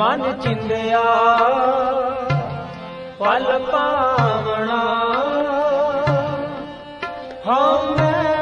ਮਨ ਚਿੰਦਿਆ ਫਲ ਪਾਵਣਾ। ਹਉ ਮੈਂ